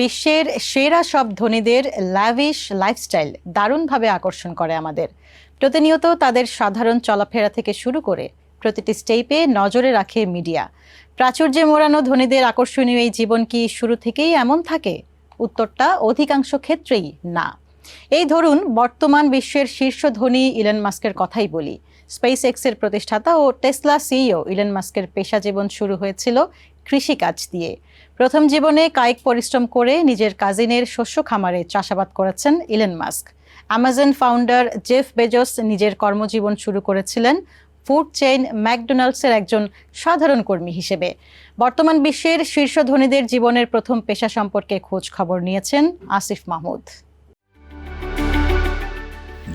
বিশ্বের সেরা সব ধনীদের ল্যাভিশ লাইফস্টাইল দারুণভাবে আকর্ষণ করে আমাদের। প্রতিনিয়ত তাদের সাধারণ চলাফেরা থেকে শুরু করে প্রতিটি স্টেপে নজরে রাখে মিডিয়া প্রাচুর্যে মোড়ানো ধনীদের আকর্ষণীয় এই জীবন কি শুরু থেকেই এমন থাকে? উত্তরটা অধিকাংশ ক্ষেত্রেই না। এই ধরুন, বর্তমান বিশ্বের শীর্ষ ধনী ইলন মাস্কের কথাই বলি। স্পেস এক্সের প্রতিষ্ঠাতা ও টেসলা সিইও ইলন মাস্কের পেশা জীবন শুরু হয়েছিল কৃষিকাজ দিয়ে। প্রথম জীবনে কায়িক পরিশ্রম করে নিজের কাজিনের শস্য খামারে চাষাবাদ করেছেন Elon Musk. Amazon founder Jeff Bezos নিজের কর্মজীবন শুরু করেছিলেন ফুড চেইন ম্যাকডোনাল্ডসের একজন সাধারণ কর্মী হিসেবে। বর্তমান বিশ্বের শীর্ষ ধনীদের জীবনের প্রথম পেশা সম্পর্কে খোঁজ খবর নিয়েছেন আসিফ মাহমুদ।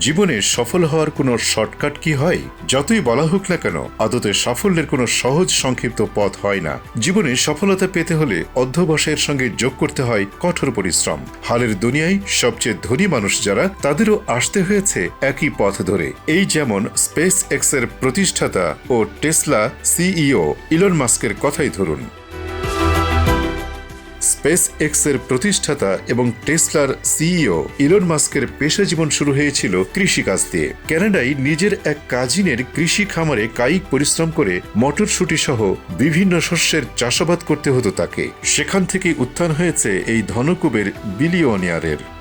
জীবনে সফল হওয়ার কোনো শর্টকাট কি হয়? যতই বলা হোক না কেন, আদতে সাফল্যের কোনো সহজ সংক্ষিপ্ত পথ হয় না। জীবনে সফলতা পেতে হলে অধ্যবসায়ের সঙ্গে যোগ করতে হয় কঠোর পরিশ্রম। হালের দুনিয়ায় সবচেয়ে ধনী মানুষ যারা, তাদেরও আসতে হয়েছে একই পথ ধরে। এই যেমন স্পেস এক্সের প্রতিষ্ঠাতা ও টেসলা সিইও ইলন মাস্কের কথাই ধরুন। স্পেস এক্সের প্রতিষ্ঠাতা এবং টেসলার সিইও ইলন মাস্কের পেশা জীবন শুরু হয়েছিল কৃষিকাজ দিয়ে। ক্যানাডায় নিজের এক কাজিনের কৃষি খামারে কায়িক পরিশ্রম করে মটরশুটি সহ বিভিন্ন শস্যের চাষাবাদ করতে হতো তাকে। সেখান থেকে উত্থান হয়েছে এই ধনকুবের বিলিয়নিয়ারের।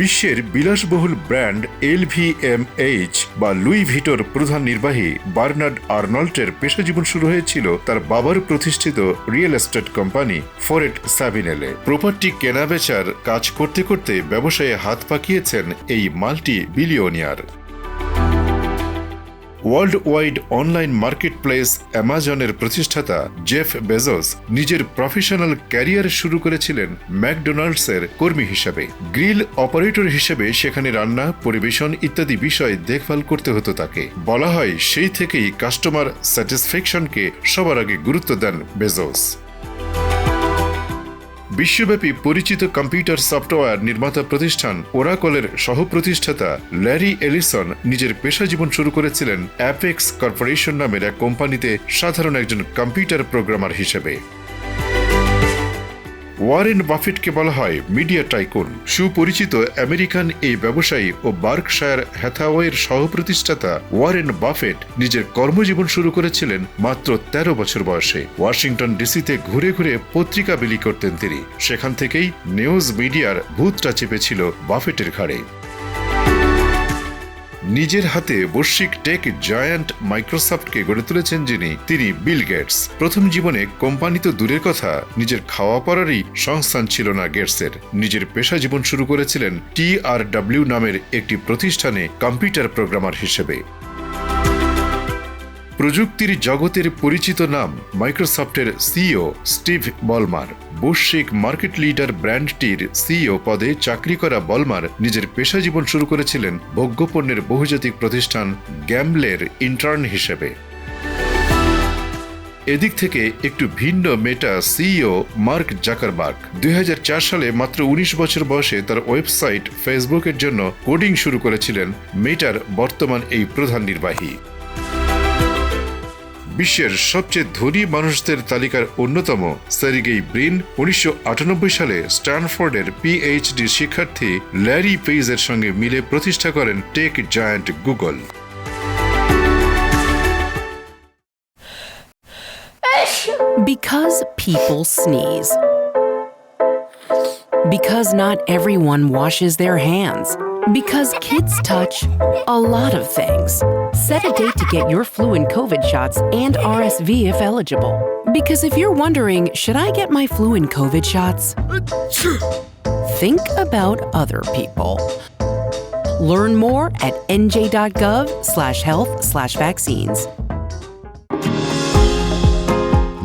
বিশ্বের বিলাসবহুল ব্র্যান্ড এলভিএমএইচ বা লুই ভিটোর প্রধান নির্বাহী বার্নার্ড আর্নল্টের পেশাজীবন শুরু হয়েছিল তার বাবার প্রতিষ্ঠিত রিয়েল এস্টেট কোম্পানি ফরেট সাবিনেলে। প্রপার্টি কেনাবেচার কাজ করতে করতে ব্যবসায়ে হাত পাকিয়েছেন এই multi billionaire world wide online marketplace অ্যামাজনের প্রতিষ্ঠাতা জেফ বেজস নিজের প্রফেশনাল ক্যারিয়ার শুরু করেছিলেন ম্যাকডোনাল্ডসের কর্মী হিসাবে। গ্রিল অপারেটর হিসেবে সেখানে রান্না, পরিবেশন ইত্যাদি বিষয় দেখভাল করতে হতো তাকে। বলা হয়, সেই থেকেই কাস্টমার স্যাটিসফ্যাকশনকে সবার আগে গুরুত্ব দেন বেজোস বিশ্বব্যাপী পরিচিত কম্পিউটার সফটওয়্যার নির্মাতা প্রতিষ্ঠান ওরাকলের সহপ্রতিষ্ঠাতা ল্যারি এলিসন নিজের পেশা জীবন শুরু করেছিলেন অ্যাপেক্স কর্পোরেশন নামের এক কোম্পানিতে সাধারণ একজন কম্পিউটার প্রোগ্রামার হিসেবে। ওয়ারেন বাফেটকে বলা হয় মিডিয়া টাইকুন। সুপরিচিত আমেরিকান এই ব্যবসায়ী ও বার্কশায়ার হ্যাথাওয়ের সহপ্রতিষ্ঠাতা ওয়ারেন বাফেট নিজের কর্মজীবন শুরু করেছিলেন মাত্র ১৩ বছর বয়সে। ওয়াশিংটন ডিসিতে ঘুরে ঘুরে পত্রিকা বিলি করতেন তিনি। সেখান থেকেই নিউজ মিডিয়ার ভূতটা চেপেছিল বাফেটের ঘাড়ে। নিজের হাতে বৈশ্বিক টেক জায়ান্ট মাইক্রোসফটকে গড়ে তুলেছেন যিনি, তিনি বিল গেটস প্রথম জীবনে কোম্পানি তো দূরের কথা, নিজের খাওয়া পড়ারই সংস্থান ছিল না গেটসের নিজের পেশা জীবন শুরু করেছিলেন টি আর ডাব্লিউ নামের একটি প্রতিষ্ঠানে কম্পিউটার প্রোগ্রামার হিসেবে। প্রযুক্তির জগতের পরিচিত নাম মাইক্রোসফটের সিইও স্টিভ বলমার। বৈশ্বিক মার্কেট লিডার ব্র্যান্ডটির সিইও পদে চাকরি করা বলমার নিজের পেশা জীবন শুরু করেছিলেন ভোগ্যপণ্যের বহুজাতিক প্রতিষ্ঠান গ্যামলের ইন্টার্ন হিসেবে। এদিক থেকে একটু ভিন্ন মেটা সিইও মার্ক জাকারবার্গ। দুই হাজার চার সালে মাত্র ১৯ বছর বয়সে তার ওয়েবসাইট ফেসবুকের জন্য কোডিং শুরু করেছিলেন মেটার বর্তমান এই প্রধান নির্বাহী। বিশ্বের সবচেয়ে ধনী মানুষদের তালিকার অন্যতম সেরিগেই ব্রিন উনিশশো সালে স্ট্যানফোর্ডের পিএইচডি শিক্ষার্থী ল্যারি পেইজের সঙ্গে মিলে প্রতিষ্ঠা করেন tech giant Google Because people sneeze. Because not everyone washes their hands. Because kids touch a lot of things. Set a date to get your flu and COVID shots and RSV if eligible. Because if you're wondering, should I get my flu and COVID shots? Think about other people. Learn more at nj.gov slash health slash vaccines.